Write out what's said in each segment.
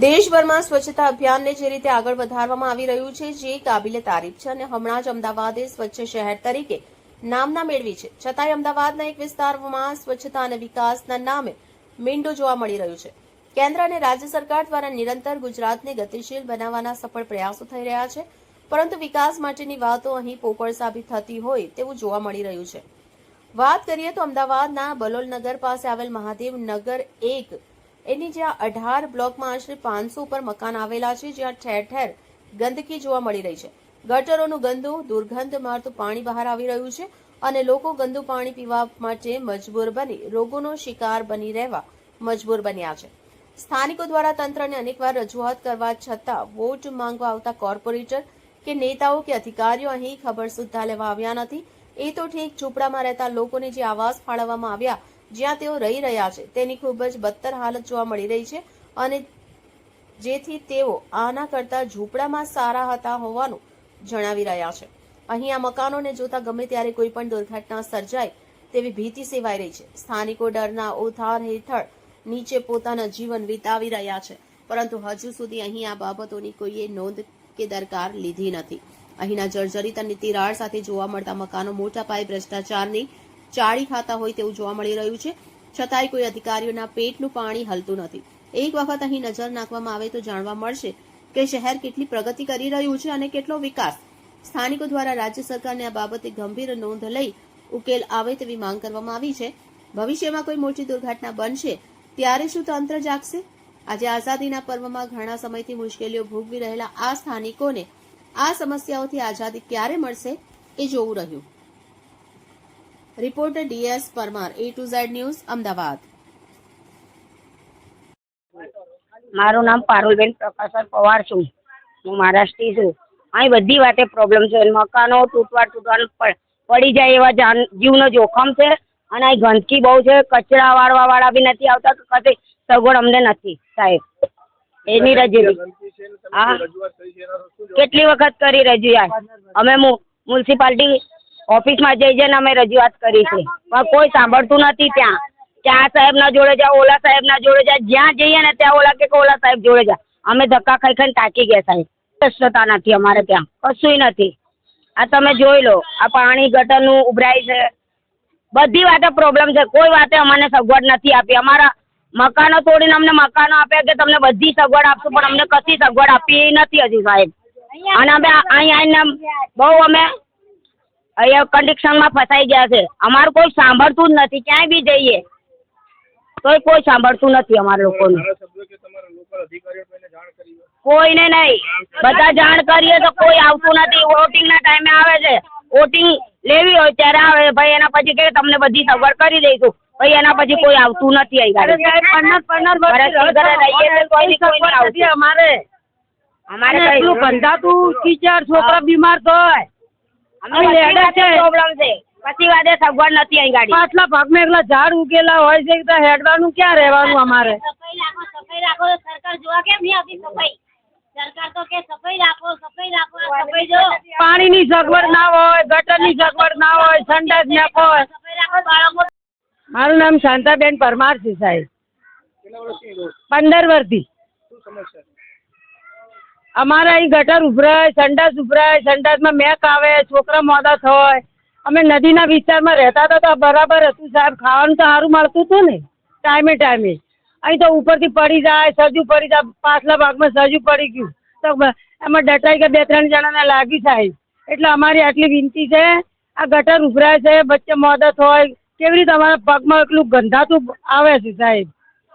દેશભરમાં સ્વચ્છતા અભિયાનને જે રીતે આગળ વધારવામાં આવી રહ્યું છે, જે કાબિલે તારીફ છે અને હમણાં જ અમદાવાદે સ્વચ્છ શહેર તરીકે નામના મેળવી છે. છતાંય અમદાવાદના એક વિસ્તારમાં સ્વચ્છતા અને વિકાસના નામે મીંડો જોવા મળી રહ્યું છે. કેન્દ્ર અને રાજ્ય સરકાર દ્વારા નિરંતર ગુજરાતને ગતિશીલ બનાવવાના સફળ પ્રયાસો થઈ રહ્યા છે, પરંતુ વિકાસ માટેની વાતો અહીં પોકળ સાબિત થતી હોય તેવું જોવા મળી રહ્યું છે. વાત કરીએ તો અમદાવાદના બલોલનગર પાસે આવેલ મહાદેવ નગર એક એની જ્યાં અઢાર બ્લોકમાં આશરે પાંચસો ઉપર મકાન આવેલા છે, જ્યાં ઠેર ઠેર ગંદકી જોવા મળી રહી છે. ગટરોનું ગંદુ, દુર્ગંધ મારતું પાણી બહાર આવી રહ્યું છે અને લોકો ગંદુ પાણી પીવા માટે મજબૂર બની, રોગોનો શિકાર બની રહેવા મજબૂર બન્યા છે. સ્થાનિકો દ્વારા તંત્રને અનેકવાર રજૂઆત કરવા છતાં વોટ માંગવા આવતા કોર્પોરેટર કે નેતાઓ કે અધિકારીઓ અહીં ખબર સુદ્ધા લેવા આવ્યા નથી. એ તો ઠીક, ઝૂંપડામાં રહેતા લોકોને જે આવાસ ફાળવવામાં આવ્યા જ્યાં તેઓ રહી રહ્યા છે, તેની ખૂબ જ બદતર હાલત જોવા મળી રહી છે અને જેથી તેઓ આના કરતા ઝૂંપડામાં સારા હતા હોવાનું જણાવી રહ્યા છે. અહીં મકાનોને જોતા ગમે ત્યારે કોઈ પણ દુર્ઘટના સર્જાય તેવી ભીતિ સેવાઈ રહી છે. સ્થાનિકો ડરના ઓથાર હેઠળ નીચે પોતાના જીવન વિતાવી રહ્યા છે, પરંતુ હજુ સુધી અહીં આ બાબતોની કોઈએ નોંધ કે દરકાર લીધી નથી. અહીંના જર્જરિત અને તિરાડ સાથે જોવા મળતા મકાનો મોટા પાયે ભ્રષ્ટાચારની ચાળી ખાતા હોય તેવું જોવા મળી રહ્યું છે. છતાંય કોઈ અધિકારીઓના પેટનું પાણી હલતું નથી. એક વખત અહીં નજર નાખવામાં આવે તો જાણવા મળશે કે શહેર કેટલી પ્રગતિ કરી રહ્યું છે અને કેટલો વિકાસ. સ્થાનિકો દ્વારા રાજ્ય સરકારને આ બાબતે ગંભીર નોંધ લઈ ઉકેલ આવે તેવી માંગ કરવામાં આવી છે. ભવિષ્યમાં કોઈ મોટી દુર્ઘટના બનશે, ત્યારે શું તંત્ર જાગશે? આજે આઝાદીના પર્વમાં ઘણા સમયથી મુશ્કેલીઓ ભોગવી રહેલા આ સ્થાનિકોને આ સમસ્યાઓથી આઝાદી ક્યારે મળશે એ જોવું રહ્યું. Reporter D S Parmar A to Z news Ahmedabad. મારું નામ પારુલબેન પ્રકાશર પવાર છું. હું મહારાષ્ટ્રી છું. અહીં બધી વાતે પ્રોબ્લેમ છે. મકાનો તૂટવા તૂટવાનું પડી જાય એવા જાન જીવનો જોખમ છે. અને અહીં ગંદકી બહુ છે. કચરા વાળવા વાળા બી નથી આવતા કે સગવડ અમને નથી સાહેબ. એની રજૂઆત. હા. કેટલી વખત કરી રજૂઆત? અમે મુ- મ્યુનિસિપાલિટી ઓફિસમાં જઈ જઈને અમે રજૂઆત કરી છે. પણ કોઈ સાંભળતું નથી ત્યાં. કે આ સાહેબના જોડે જાઓ ઓલા સાહેબના જોડે જા. જ્યાં જઈએ ને ત્યાં ઓલા કે ઓલા સાહેબ જોડે જા. અમે ધક્કા ખાઈ ખાઈને તાકી ગયા સાહેબ. સ્વચ્છતા નથી અમારે ત્યાં. કશુંય નથી. આ તમે જોઈ લો આ પાણી ગટરનું ઉભરાય છે. બધી વાતે પ્રોબ્લેમ છે. કોઈ વાતે અમને સગવડ નથી આપી. અમારા મકાનો તોડીને અમને મકાનો આપ્યા કે તમને બધી સગવડ આપશું પણ અમને કશી સગવડ આપી નથી હજી સાહેબ. અને અમે અહીં આવીને બહુ અમે અહીંયા કન્ડિશનમાં ફસાઈ ગયા છે. અમારું કોઈ સાંભળતું જ નથી. ક્યાંય બી જઈએ. તોય કોઈ સાંભળતું નથી અમારા લોકોનું. કોઈને નહીં. બધા જાણ કરીએ તો કોઈ આવતું નથી. વોટિંગના ટાઈમે આવે છે. વોટિંગ લેવી હોય ત્યારે આવે. ભાઈ એના પછી કે તમને બધી સગવડ કરી દઈશું. ભાઈ એના પછી કોઈ આવતું નથી અહીં ગાડી. વર્ષથી ઘરે રહીએ છીએ તોય બી કોઈ નહીં આવતું. અમારે. અમારે અને ટીચર છોકરા બીમાર થાય પ્રોબ્લેમ છે. પછી વાતે સગવડ નથી અહીં ગાડી. પાછલા ભાગમાં એકલા ઝાડ ઉગેલા હોય છે તો હેડવાનું ક્યાં રહેવાનું અમારે? સફાઈ રાખો સફાઈ રાખો સરકાર જોવા કેમ નહીં આવતી સફાઈ? સરકાર તો કે સફાઈ રાખો સફાઈ રાખો સફાઈ જો. પાણીની સગવડ ના હોય ગટરની સગવડ ના હોય સંડાસ ના હોય મારું નામ શાંતાબેન પરમાર છે સાહેબ. પંદર વર્ષથી અમારે અહીં ગટર ઉભરાય, સંડાસ ઉભરાય, સંડાસમાં મેક આવે, છોકરા મોડા થાય અમે નદીના વિસ્તારમાં રહેતા હતા તો બરાબર હતું સાહેબ. ખાવાનું તો સારું મળતું હતું ને, ટાઈમે ટાઈમે. અહીં તો ઉપરથી પડી જાય સજુ પડી જાય, પાછલા ભાગમાં સજુ પડી ગયું. તો એમાં ડટાઈ કે બે ત્રણ જણાને લાગી સાહેબ. એટલે અમારી આટલી વિનંતી છે, આ ગટર ઉભરાય છે, વચ્ચે મોદત હોય કેવી રીતે અમારા પગમાં એટલું ગંધાતું આવે છે સાહેબ.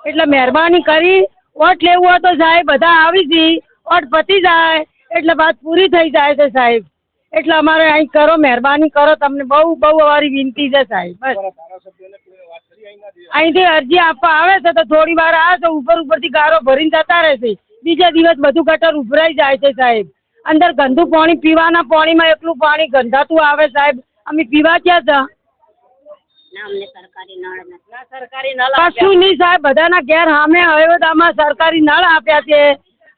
એટલે મહેરબાની કરી, વોટ લેવું હોય તો સાહેબ, બધા આવી જઈ વોટ પતી જાય એટલે વાત પૂરી થઈ જાય છે સાહેબ. એટલે અમારે અહીં કરો મહેરબાની કરો તમને બહુ બહુ અમારી વિનંતી છે સાહેબ બસ. અહીંથી અરજી આપવા આવે છે તો થોડી વાર આવે તો ઉપર ઉપરથી ગારો ભરીને જતા રહેશે બીજા દિવસ બધું ગટર ઉભરાઈ જાય છે સાહેબ. અંદર ગંદુ પાણી પીવાના પાણીમાં એટલું પાણી ગંધાતું આવે સાહેબ. અમે પીવા ક્યાં હતા ના સરકારી નળ સરકારી નળ કશું નહીં સાહેબ બધાના ઘેર સામે અયોધ્યામાં સરકારી નળ આપ્યા છે.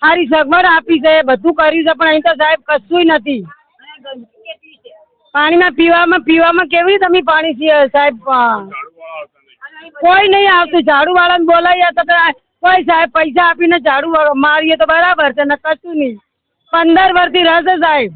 સારી સગવડ આપી છે, બધું કર્યું છે, પણ અહીં તો સાહેબ કશુંય નથી. પાણીમાં પીવામાં પીવામાં કેવી રીતે પાણી છીએ સાહેબ? કોઈ નહીં આવતું ઝાડુ વાળાને બોલાવીએ તો કોઈ સાહેબ પૈસા આપીને ઝાડુ મારીએ તો બરાબર છે, ને કશું નહીં. પંદર વર્ષથી રહેશે સાહેબ.